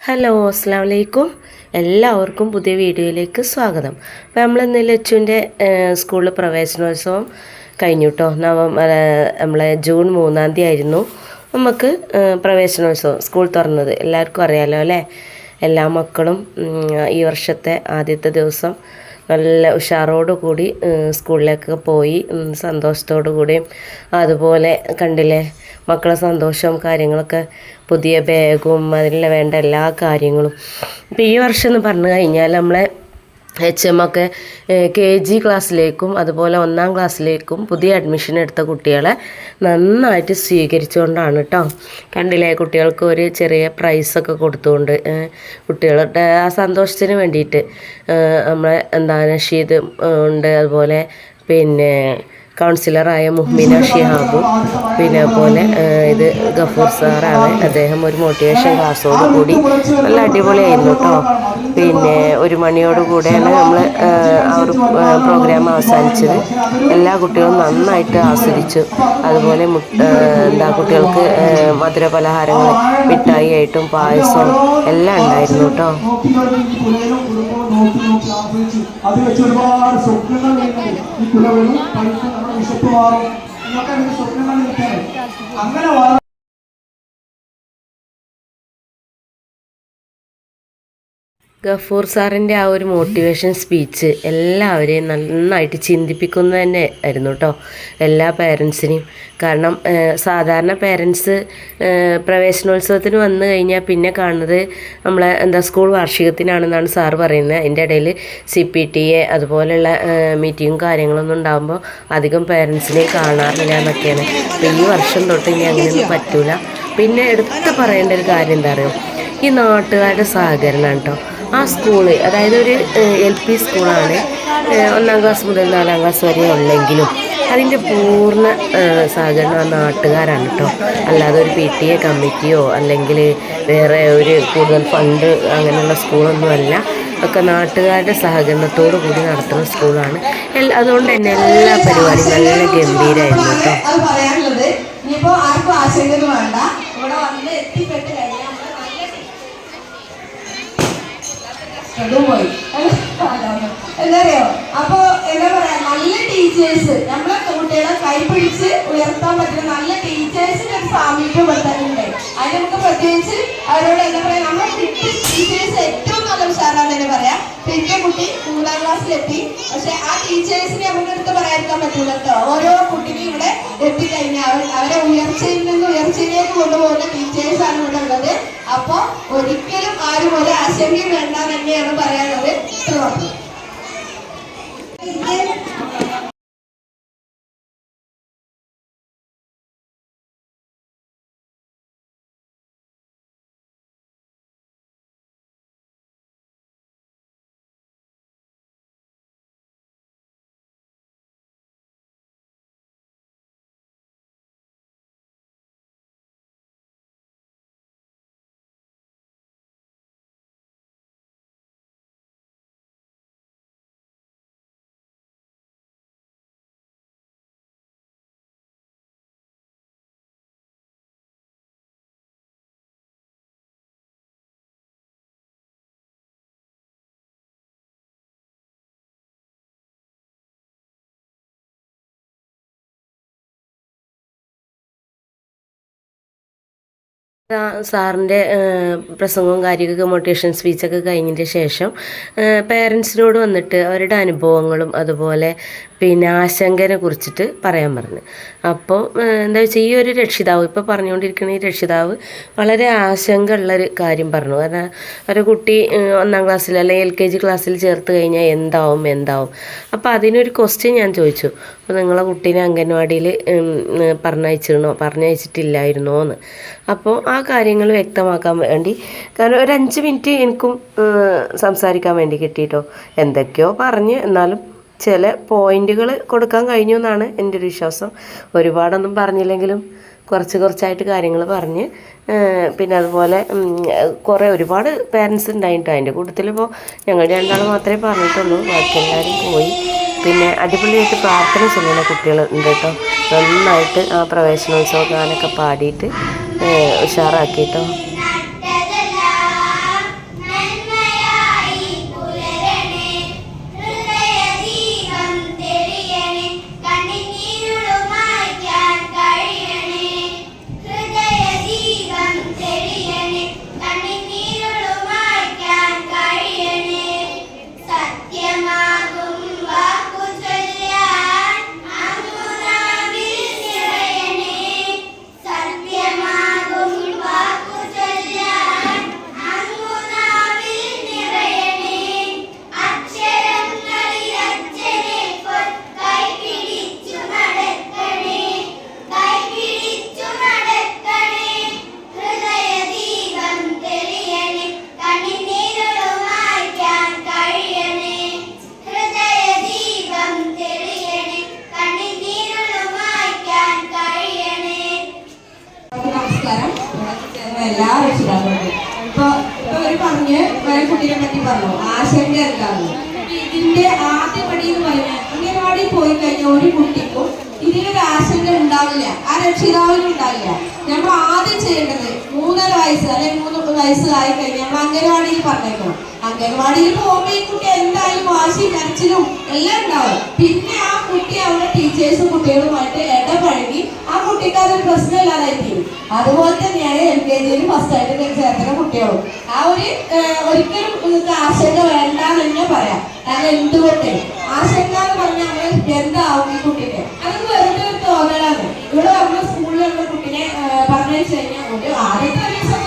Hello അസ്സാം വലൈക്കും എല്ലാവർക്കും പുതിയ വീഡിയോയിലേക്ക് സ്വാഗതം. അപ്പോൾ നമ്മൾ ഇന്ന് ലച്ചുവിന്റെ സ്കൂളിൽ പ്രവേശനോത്സവം കഴിഞ്ഞു കേട്ടോ നവംബർ നമ്മളെ ജൂൺ മൂന്നാം തീയതി ആയിരുന്നു. നമുക്ക് പ്രവേശനോത്സവം സ്കൂൾ തുറന്നത്. എല്ലാവർക്കും അറിയാലോ അല്ലേ? എല്ലാ മക്കളും ഈ വർഷത്തെ ആദ്യത്തെ ദിവസം നല്ല ഉഷാറോടു കൂടി സ്കൂളിലേക്ക് പോയി സന്തോഷത്തോടു കൂടിയും അതുപോലെ കണ്ടില്ലേ? മക്കളെ സന്തോഷവും കാര്യങ്ങളൊക്കെ പുതിയ ബാഗും അതിനുള്ള വേണ്ട എല്ലാ കാര്യങ്ങളും. ഇപ്പം ഈ വർഷം എന്ന് പറഞ്ഞു കഴിഞ്ഞാൽ നമ്മളെ എച്ച് എം ഒക്കെ കെ ജി ക്ലാസ്സിലേക്കും അതുപോലെ ഒന്നാം ക്ലാസ്സിലേക്കും പുതിയ അഡ്മിഷൻ എടുത്ത കുട്ടികളെ നന്നായിട്ട് സ്വീകരിച്ചുകൊണ്ടാണ് കേട്ടോ കണ്ടില്ലേ കുട്ടികൾക്ക് ഒരു ചെറിയ പ്രൈസൊക്കെ കൊടുത്തുകൊണ്ട് കുട്ടികളുടെ ആ സന്തോഷത്തിന് വേണ്ടിയിട്ട് നമ്മളെ എന്താ നഷീദ് ഉണ്ട്. അതുപോലെ പിന്നെ കൗൺസിലറായ മുഹ്മിന ഷിഹാബും. പിന്നെ പോലെ ഇത് ഗഫൂർ സാറാണ്. അദ്ദേഹം ഒരു മോട്ടിവേഷൻ ക്ലാസ്സോട് കൂടി നല്ല അടിപൊളിയായിരുന്നു കേട്ടോ പിന്നെ ഒരു മണിയോട് കൂടെയാണ് നമ്മൾ ആ ഒരു പ്രോഗ്രാം അവസാനിച്ചത്. എല്ലാ കുട്ടികളും നന്നായിട്ട് ആസ്വദിച്ചു. അതുപോലെ എന്താ കുട്ടികൾക്ക് മധുര പലഹാരങ്ങൾ മിഠായി ആയിട്ടും പായസവും എല്ലാം ഉണ്ടായിരുന്നു കേട്ടോ നോക്കി നോക്കി നോക്കി അത് വെച്ച് ഒരുപാട് സ്വപ്നങ്ങൾ വരുന്നത് ഈ കുലകളും പൈസ നമ്മുടെ വിശപ്പ് മാറും എന്നൊക്കെ സ്വപ്നങ്ങൾ നിൽക്കാറ് അങ്ങനെ ഗഫൂർ സാറിന്റെ ആ ഒരു മോട്ടിവേഷൻ സ്പീച്ച് എല്ലാവരെയും നന്നായിട്ട് ചിന്തിപ്പിക്കുന്നത് തന്നെ ആയിരുന്നു കേട്ടോ എല്ലാ പേരൻസിനെയും കാരണം സാധാരണ പേരൻസ് പ്രവേശനോത്സവത്തിന് വന്നു കഴിഞ്ഞാൽ പിന്നെ കാണുന്നത് നമ്മളെ എന്താ സ്കൂൾ വാർഷികത്തിനാണെന്നാണ് സാറ് പറയുന്നത്. അതിന്റെ ഇടയിൽ സി പി ടി എ അതുപോലെയുള്ള മീറ്റിങ്ങും കാര്യങ്ങളൊന്നും ഉണ്ടാകുമ്പോൾ അധികം പേരൻസിനെ കാണാറില്ല എന്നൊക്കെയാണ്. അപ്പോൾ ഈ വർഷം തൊട്ട് ഇനി അങ്ങനെയൊന്നും പറ്റൂല. പിന്നെ എടുത്ത് പറയേണ്ട ഒരു കാര്യം എന്താ പറയുക ഈ നാട്ടുകാരുടെ സഹകരണം കേട്ടോ ആ സ്കൂൾ അതായത് ഒരു എൽ പി സ്കൂളാണ്. ഒന്നാം ക്ലാസ് മുതൽ നാലാം ക്ലാസ് വരെ ഉള്ളെങ്കിലും അതിന്റെ പൂർണ സഹകരണം ആ നാട്ടുകാരാണ് കേട്ടോ അല്ലാതെ ഒരു പി ടി എ കമ്മിറ്റിയോ അല്ലെങ്കിൽ വേറെ ഒരു കൂടുതൽ ഫണ്ട് അങ്ങനെയുള്ള സ്കൂളൊന്നുമല്ല. ഒക്കെ നാട്ടുകാരുടെ സഹകരണത്തോടു കൂടി നടത്തുന്ന സ്കൂളാണ്. അതുകൊണ്ട് തന്നെ എല്ലാ പരിപാടിയും നല്ല ഗംഭീരമായിരുന്നു കേട്ടോ അത് പറയാനുള്ളത് ഇനിയിപ്പോ ആർക്കും ആശങ്കകൾ വേണ്ട. ഇവിടെ വന്ന് എത്തിപ്പെട്ട് അതും പോയി എന്നറിയോ അപ്പൊ എന്താ പറയാ നല്ല ടീച്ചേഴ്സ് നമ്മളെ കുട്ടികളെ കൈപിടിച്ച് ഉയർത്താൻ പറ്റുന്ന നല്ല ടീച്ചേഴ്സിന്റെ ഒരു സാമീപ്യം പെടുത്താനുണ്ട് അതിന് നമുക്ക് പ്രത്യേകിച്ച് അവരോട് എന്താ പറയാ നമ്മളെ ടീച്ചേഴ്സ് ഏറ്റവും നല്ല ഉഷാറാണ് തന്നെ പറയാം. പിന്നെ കുട്ടി മൂന്നാം ക്ലാസ്സിലെത്തി. പക്ഷെ ആ ടീച്ചേഴ്സിനെ നമുക്ക് എടുത്ത് പറയാതിരിക്കാൻ പറ്റില്ല ഓരോ കുട്ടിക്കും ഇവിടെ എത്തിക്കഴിഞ്ഞാൽ അവരെ ഉയർച്ചയിൽ നിന്ന് ഉയർച്ചയിലേക്ക് കൊണ്ടുപോകുന്ന ടീച്ചേഴ്സ് ആണ് ഇവിടെ ഉള്ളത്. അപ്പൊ ഒരിക്കലും ആരും ഒരു ആശങ്കയും വേണ്ട തന്നെയാണ് പറയാനുള്ളത്. സാറിന്റെ പ്രസംഗവും കാര്യമൊക്കെ മോട്ടിവേഷൻ സ്പീച്ചൊക്കെ കഴിഞ്ഞതിന്റെ ശേഷം പേരൻസിനോട് വന്നിട്ട് അവരുടെ അനുഭവങ്ങളും അതുപോലെ പിന്നെ ആശങ്കനെ കുറിച്ചിട്ട് പറയാൻ പറഞ്ഞു. അപ്പോൾ എന്താ വെച്ചാൽ ഈ ഒരു രക്ഷിതാവ് ഇപ്പോൾ പറഞ്ഞുകൊണ്ടിരിക്കുന്ന ഈ രക്ഷിതാവ് വളരെ ആശങ്ക ഉള്ളൊരു കാര്യം പറഞ്ഞു. കാരണം ഒരു കുട്ടി ഒന്നാം ക്ലാസ്സിൽ അല്ലെങ്കിൽ എൽ കെ ജി ക്ലാസ്സിൽ ചേർത്ത് കഴിഞ്ഞാൽ എന്താവും എന്താവും? അപ്പോൾ അതിനൊരു ക്വസ്റ്റ്യൻ ഞാൻ ചോദിച്ചു. അപ്പോൾ നിങ്ങളെ കുട്ടീനെ അംഗൻവാടിയിൽ പറഞ്ഞയച്ചിരുന്നോ പറഞ്ഞയച്ചിട്ടില്ലായിരുന്നോ എന്ന് അപ്പോൾ ആ കാര്യങ്ങൾ വ്യക്തമാക്കാൻ വേണ്ടി. കാരണം ഒരു അഞ്ച് മിനിറ്റ് എനിക്കും സംസാരിക്കാൻ വേണ്ടി കിട്ടിയിട്ടോ എന്തൊക്കെയോ പറഞ്ഞ്. എന്നാലും ചില പോയിന്റുകൾ കൊടുക്കാൻ കഴിഞ്ഞു എന്നാണ് എന്റെ ഒരു വിശ്വാസം. ഒരുപാടൊന്നും പറഞ്ഞില്ലെങ്കിലും കുറച്ച് കുറച്ചായിട്ട് കാര്യങ്ങൾ പറഞ്ഞ് പിന്നെ അതുപോലെ കുറേ ഒരുപാട് പേരൻസ് ഉണ്ടായിട്ടോ. അതിന്റെ കൂട്ടത്തിലിപ്പോൾ ഞങ്ങൾ രണ്ടാൾ മാത്രമേ പറഞ്ഞിട്ടുള്ളൂ. ബാക്കി എല്ലാവരും പോയി. പിന്നെ അടിപൊളിയായിട്ട് പ്രാർത്ഥന ചെയ്യുന്ന കുട്ടികൾ ഉണ്ട് കേട്ടോ. നന്നായിട്ട് ആ പ്രവേശനോത്സവ ഗാനൊക്കെ പാടിയിട്ട് eh, esa raqueta പറഞ്ഞ് വേറെ കുട്ടിയെ പറ്റി പറഞ്ഞു. ആശങ്ക എന്താണെന്ന് ഇതിന്റെ ആദ്യ പടി എന്ന് പറയുന്നത് അംഗനവാടി പോയി കഴിഞ്ഞ ഒരു കുട്ടിക്കും ഇതിനൊരു ആശങ്ക ഉണ്ടാവില്ല. ആ രക്ഷിതാവിനും ഉണ്ടാവില്ല. നമ്മൾ ആദ്യം ചെയ്യേണ്ടത് മൂന്നര വയസ്സ് അല്ലെങ്കിൽ മൂന്ന് വയസ്സ് ആയി കഴിഞ്ഞാൽ നമ്മൾ അംഗനവാടിയിൽ പറഞ്ഞേക്കണം. അംഗനവാടിയിൽ പോകുമ്പോൾ ഈ കുട്ടി എന്തായാലും വാശി കരച്ചിലും എല്ലാം ഉണ്ടാവും. പിന്നെ ആ കുട്ടി അവരുടെ ടീച്ചേഴ്സും കുട്ടികളുമായിട്ട് ഇടപഴകി ആ കുട്ടിക്ക് അതൊരു പ്രശ്നമില്ലാതായി അതുപോലെ തന്നെയാണ് എൽ കെ ജിയിൽ ഫസ്റ്റ് ആയിട്ട് ചേർക്കുന്ന കുട്ടികളും. ആ ഒരു ഒരിക്കലും ആശങ്ക വേണ്ട തന്നെ പറയാം. കാരണം എന്തുകൊണ്ട്? ആശങ്ക എന്ന് പറഞ്ഞാൽ നമ്മൾ എന്താവും ഈ കുട്ടിക്ക്? അതൊന്നും വെറുതെ ഒരു തോന്നലാണ്. ഇവിടെ നമ്മൾ സ്കൂളിലുള്ള കുട്ടിനെ പറഞ്ഞു കഴിഞ്ഞാൽ ആദ്യത്തെ ഒരു ദിവസം